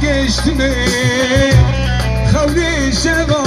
geçti mi? Kavli şeva